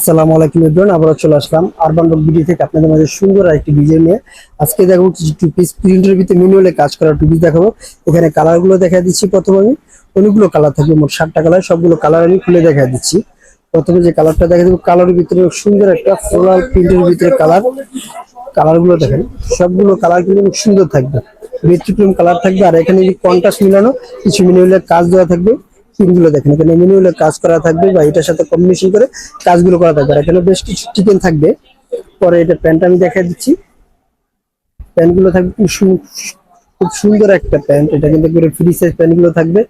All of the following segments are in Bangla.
আসসালামু আলাইকুম ইব্রান আবার চলে আসলাম আরবান রক ভিডিও থেকে আপনাদের মাঝে সুন্দর একটি ডিজাইন নিয়ে। আজকে দেখাবো কিছু টু পিস প্রিন্টের ভিতরে ম্যানুয়ালে কাজ করা টু পিস দেখাবো। এখানে কালারগুলো দেখা দিচ্ছি প্রথমে আমি। অনেকগুলো কালার থাকবে, মোট ষাটটা কালার সবগুলো কালার আমি খুলে দেখা দিচ্ছি। প্রথমে যে কালারটা দেখা দেবো কালারের ভিতরে সুন্দর একটা ফ্লোরাল প্রিন্টের ভিতরে কালার কালারগুলো দেখেন, সবগুলো কালার কিন্তু সুন্দর থাকবে। ব্যতিক্রম কালার থাকবে, আর এখানে কন্ট্রাস্ট মিলানো, কিছু ম্যানুয়ালের কাজ দেওয়া থাকবে। পিনগুলো দেখেন, এখানে ম্যানুয়ালের কাজ করা থাকবে বা এটার সাথে কম্বিনেশন করে কাজগুলো করা থাকবে। আর এখানে বেশ কিছু চিকেন থাকবে। পরে এটা প্যান্ট আমি দেখা দিচ্ছি। প্যান্টগুলো থাকবে খুব সুন্দর একটা প্যান্ট এটা কিন্তু ফ্রি সাইজ প্যান্টগুলো থাকবে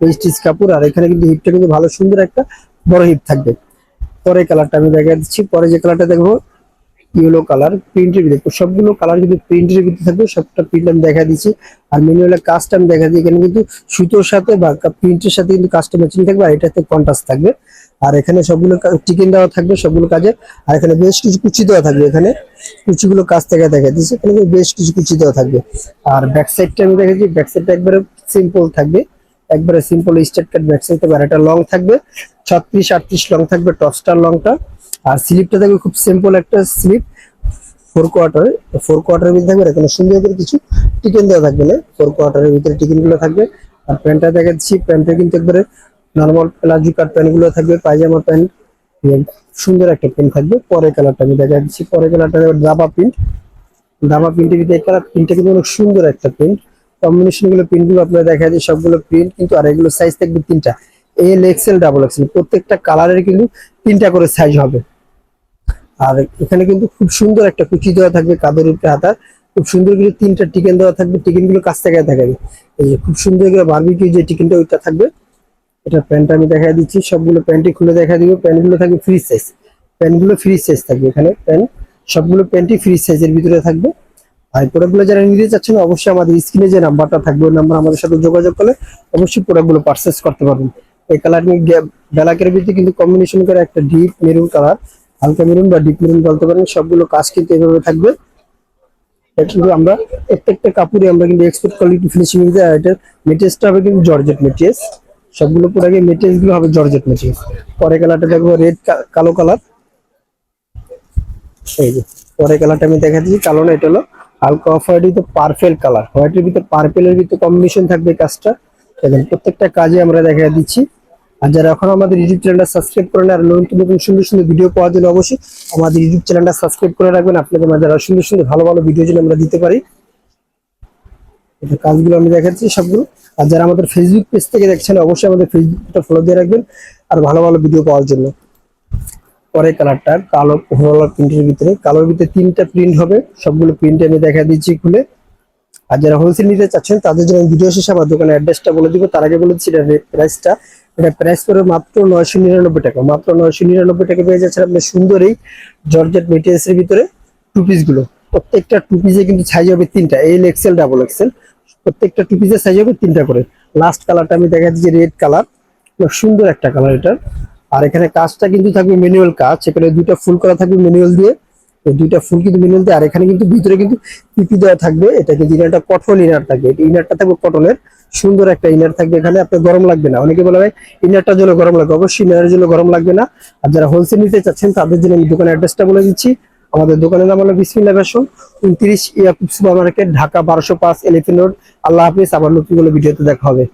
স্টিচ কাপড়। আর এখানে কিন্তু হিপটা কিন্তু ভালো সুন্দর একটা বড় হিপ থাকবে। পরে কালারটা আমি দেখা দিচ্ছি। পরে যে কালারটা দেখব ইয়েলো কালার প্রিন্টের ভিতরে। সবগুলো কালার কিন্তু প্রিন্টের ভিতরে থাকবে, সবটা প্রিন্ট আমি দেখা দিচ্ছি। আর ম্যানুয়ালের কাজটা আমি দেখা দিই, এখানে কিন্তু সুতোর সাথে বা প্রিন্টের সাথে কিন্তু কাজটা ম্যাচিং থাকবে, আর এটাতে কন্ট্রাস্ট থাকবে। আর এখানে সবগুলো টিকেন দেওয়া থাকবে, সবগুলো কাজে আর এখানে বেশ কিছু কুচি দেওয়া থাকবে এখানে। কুচিগুলো কাজ থেকে দেখা দিচ্ছে, এখানে বেশ কিছু কুচি দেওয়া থাকবে। আর ব্যাক সাইডটা আমি দেখেছি ব্যাক সাইডটা একবারে সিম্পল থাকবে। একবারে simple straight cut back side থাকবে, আর এটা লং থাকবে। ছত্রিশ আটত্রিশ লং থাকবে টপস্টার লংটা আর স্লিপটা থাকবে খুব সিম্পল একটা স্লিপ ফোর কোয়ার্টার ফোর কোয়ার্টারের ভিতরে থাকবে এখানে সুন্দর করে কিছু টিকেন দেওয়া থাকবে না। ফোর কোয়ার্টারের ভিতরে টিকেনগুলো থাকবে। আর প্যান্টটা দেখা যাচ্ছি প্যান্টটা কিন্তু একবারে নর্মাল প্লাজো কাট প্যান্টগুলো থাকবে, পায়জামা প্যান্ট সুন্দর একটা প্যান্ট থাকবে। পরে কালারটা আমি দেখা যাচ্ছি পরে কালারটা দাবা প্রিন্ট। দাবা প্রিন্টের ভিতরে কালার প্রিন্টটা কিন্তু অনেক সুন্দর একটা প্রিন্ট। কম্বিনেশনগুলো প্রিন্টগুলো আপনারা দেখা যায় সবগুলো প্রিন্ট কিন্তু, আর এগুলো সাইজ থাকবে তিনটা। এল এক্সেল ডাবল এক্সেল প্রত্যেকটা কালারের কিন্তু তিনটা করে সাইজ হবে। আর এখানে কিন্তু খুব সুন্দর একটা কুচি দেওয়া থাকবে কাদের উপরে হাতার। খুব সুন্দর করে তিনটা টিকেন দেওয়া থাকবে। টিকেনগুলো কাছ থেকে দেখাবে এই যে খুব সুন্দর করে বারবিকিউ যে টিকেনটা, ওইটা থাকবে। এটা প্যান্ট আমি দেখা দিচ্ছি। সবগুলো প্যান্টই খুলে দেখা দিব। প্যান্টগুলো থাকবে ফ্রি সাইজ প্যান্টগুলো ফ্রি সাইজ থাকবে এখানে। প্যান্ট, সবগুলো প্যান্টই ফ্রি সাইজের ভিতরে থাকবে। আর প্রোডাক্টগুলো যারা নিতে চাচ্ছেন, অবশ্যই আমাদের স্ক্রিনে যে নাম্বারটা থাকবে, ওই নাম্বার আমাদের সাথে যোগাযোগ করলে অবশ্যই প্রোডাক্টগুলো পারচেস করতে পারবেন। এই কালার নিয়ে ব্ল্যাকের ভিতরে কিন্তু কম্বিনেশন করে একটা ডিপ মেরুন কালার হালকা মেরুন বা ডিপ মেরুন বলতে পারেন, সবগুলো কাজ কিন্তু এভাবে থাকবে। এটা কিন্তু আমরা প্রত্যেকটা কাপড়ে আমরা কিন্তু এক্সপোর্ট কোয়ালিটি ফিনিশিং দিতে আর এটার মেটেরিয়ালসটা হবে কিন্তু জর্জেট মেটেরিয়ালস সবগুলো পুরো মেটেরিয়ালসগুলো হবে জর্জেট মেটেরিয়ালস পরে কালারটা দেখব রেড কালো কালার এই যে, পরে কালারটা আমি দেখা দিচ্ছি। কালো না, এটা হলো হালকা অফ হোয়াইট ভিতরে পার্পেল কালার হোয়াইটের ভিতরে পার্পেলের ভিতরে কম্বিনেশন থাকবে কাজটা। এবং প্রত্যেকটা কাজে আমরা দেখা দিচ্ছি। আর যারা এখন আমাদের ইউটিউব চ্যানেলটা সাবস্ক্রাইব করেন আর নতুন নতুন সুন্দর সুন্দর ভিডিও পাওয়ার জন্য অবশ্যই আমাদের ইউটিউব চ্যানেলটা সাবস্ক্রাইব করে রাখবেন। আপনাদের মাঝে আরও সুন্দর সুন্দর ভালো ভালো ভিডিও যেন আমরা দিতে পারি। এটা কাজগুলো আমি দেখাচ্ছি সবগুলো। আর যারা আমাদের ফেসবুক পেজ থেকে দেখছেন, অবশ্যই আমাদের ফেসবুকটা ফলো দিয়ে রাখবেন আর ভালো ভালো ভিডিও পাওয়ার জন্য। পরে কালারটা কালো ওভারঅল প্রিন্টের ভিতরে। কালোর ভিতরে তিনটা প্রিন্ট হবে। সবগুলো প্রিন্ট আমি দেখা দিচ্ছি খুলে। আর যারা হোলসেল নিতে চাচ্ছেন, তাদের জন্য ভিডিও শেষে আমার দোকানের অ্যাড্রেসটা বলে দিব। তার আগে বলে দিচ্ছি এটা প্রাইসটা এটা প্রাইস করে মাত্র নয়শো নিরানব্বই টাকা। মাত্র নয়শো নিরানব্বই টাকা পেয়ে যাচ্ছেন আপনি সুন্দর এই জর্জেট মেটেরিয়ালস এর ভিতরে টু পিসগুলো। প্রত্যেকটা টু পিসে কিন্তু সাইজ হবে তিনটা। এল এক্সেল ডাবল এক্সেল প্রত্যেকটা টু পিসের সাইজ হবে তিনটা করে। লাস্ট কালারটা আমি দেখা দিচ্ছি রেড কালার সুন্দর একটা কালার এটা আর এখানে কাজটা কিন্তু থাকবে ম্যানুয়াল কাজ। এখানে দুইটা ফুল করা থাকবে ম্যানুয়াল দিয়ে। দুইটা ফুল কিন্তু দিয়ে আর এখানে কিন্তু ভিতরে কিন্তু পিপি দেওয়া থাকবে। এটা কিন্তু ইনারটা কটন ইনার থাকবে ইনারটা থাকবে কটনের সুন্দর একটা ইনার থাকবে এখানে, আপনার গরম লাগবে না। অনেকে বলে ভাই ইনারটার জন্য গরম লাগবে। অবশ্যই ইনারের জন্য গরম লাগবে না। আর যারা হোলসেল নিতে চাচ্ছেন, তাদের জন্য আমি দোকানের অ্যাড্রেসটা বলে দিচ্ছি। আমাদের দোকানের নাম হলো বিসমিল্লা ফ্যাশন, উনত্রিশ ইয়াকুব সুপার মার্কেট ঢাকা বারোশো পাঁচ এলিফেন্ট রোড। আল্লাহ হাফিজ, আবার নতুন কোনো ভিডিওতে দেখা হবে।